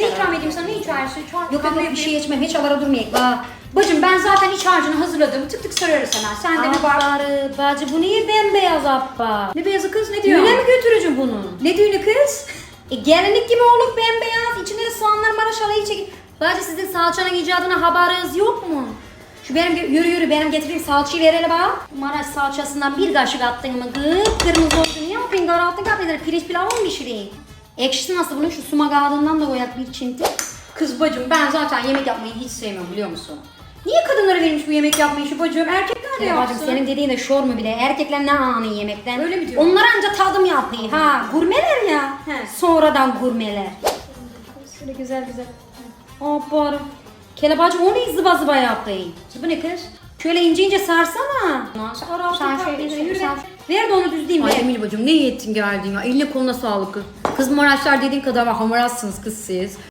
Ne ikram edeyim sana? Ne içersin? Çay, Yok yok kahve yok, bir şey içmem. Hiç alara durmayayım. Aa, Bacım ben zaten iç harcını hazırladım. Tık tık sararız hemen. Sen de bir bak. Abbarı, bacı bu niye bembeyaz abba? Ne beyazı kız ne diyor? Düğüne mi götüreceğim bunu? Ne düğünü kız? E, gelinlik gibi olup bembeyaz. İçinde de soğanlar maraşalayı çekip. Bacı sizin salçanın icadına haberiniz yok mu? Şu benim yürü yürü benim getireyim salçayı verelim bak. Maraş salçasından bir kaşık attın mı kıpkırmızı oldu. Ne yapayım karaltın kapıları pirinç pilavı mı pişireyim? Ekşisi nasıl bunun şu sumak ağzından da koyak bir çinti. Kız bacım ben zaten yemek yapmayı hiç sevmiyorum biliyor musun? Niye kadınlara verilmiş bu yemek yapma işi bacım? Erkekler de Ya yapsın. bacım senin dediğin de şor mu bile? Erkekler ne anı yemekten? Öyle mi diyor? Onlar anca tadım yapıyor ha. Gurmeler ya. He. Sonradan gurmeler. Şöyle güzel güzel. Hoppa. Kelebacım o ne zıba zıba yaptın? Bu ne kız? Şöyle ince ince sarsana. Sen, şöyle sen. be. Ver de onu düzleyeyim Ay ver. Emine bacım ne iyi ettin geldin ya. Eline koluna sağlık kız. Kız Maraşlar dediğin kadar hamarazsınız kız siz.